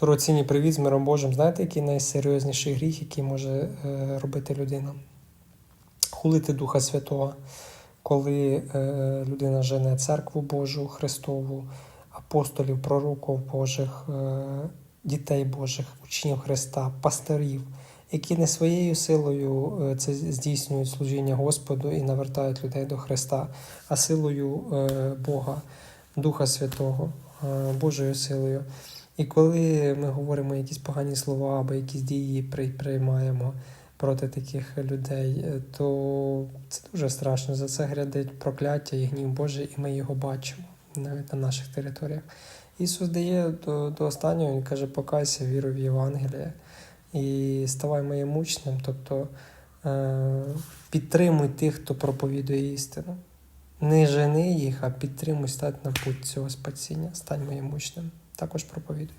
Дорогоцінні привіт з миром Божим. Знаєте, який найсерйозніший гріх, який може е, робити людина? Хулити Духа Святого, коли е, людина жене церкву Божу, Христову, апостолів, пророків Божих, е, дітей Божих, учнів Христа, пасторів, які не своєю силою це здійснюють служіння Господу і навертають людей до Христа, а силою Бога, Духа Святого, Божою силою. І коли ми говоримо якісь погані слова або якісь дії приймаємо проти таких людей, е, то це дуже страшно. За це грядить прокляття і гнів Божий, і ми його бачимо навіть на наших територіях. Ісус дає до, до останнього, Він каже, покайся, віруй в Євангеліє і ставай моїм учнем, тобто е, підтримуй тих, хто проповідує істину. Не жени їх, а підтримуй стати на путь цього спасіння, стань моїм учнем. Також проповідуй.